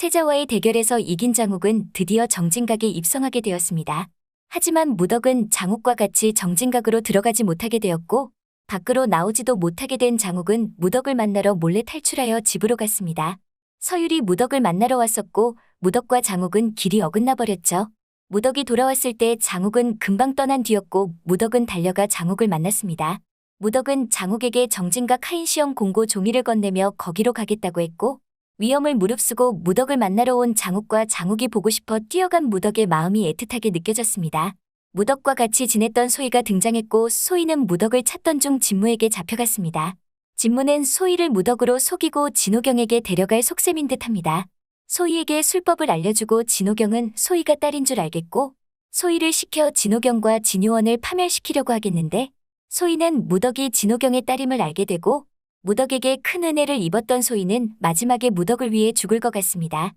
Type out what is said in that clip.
세자와의 대결에서 이긴 장욱은 드디어 정진각에 입성하게 되었습니다. 하지만 무덕은 장욱과 같이 정진각으로 들어가지 못하게 되었고 밖으로 나오지도 못하게 된 장욱은 무덕을 만나러 몰래 탈출하여 집으로 갔습니다. 서율이 무덕을 만나러 왔었고 무덕과 장욱은 길이 어긋나 버렸죠. 무덕이 돌아왔을 때 장욱은 금방 떠난 뒤였고 무덕은 달려가 장욱을 만났습니다. 무덕은 장욱에게 정진각 하인 시험 공고 종이를 건네며 거기로 가겠다고 했고 위험을 무릅쓰고 무덕을 만나러 온 장욱과 장욱이 보고 싶어 뛰어간 무덕의 마음이 애틋하게 느껴졌습니다. 무덕과 같이 지냈던 소희가 등장했고 소희는 무덕을 찾던 중 진무에게 잡혀갔습니다. 진무는 소희를 무덕으로 속이고 진호경에게 데려갈 속셈인 듯합니다. 소희에게 술법을 알려주고 진호경은 소희가 딸인 줄 알겠고 소희를 시켜 진호경과 진요원을 파멸시키려고 하겠는데 소희는 무덕이 진호경의 딸임을 알게 되고 무덕에게 큰 은혜를 입었던 소희는 마지막에 무덕을 위해 죽을 것 같습니다.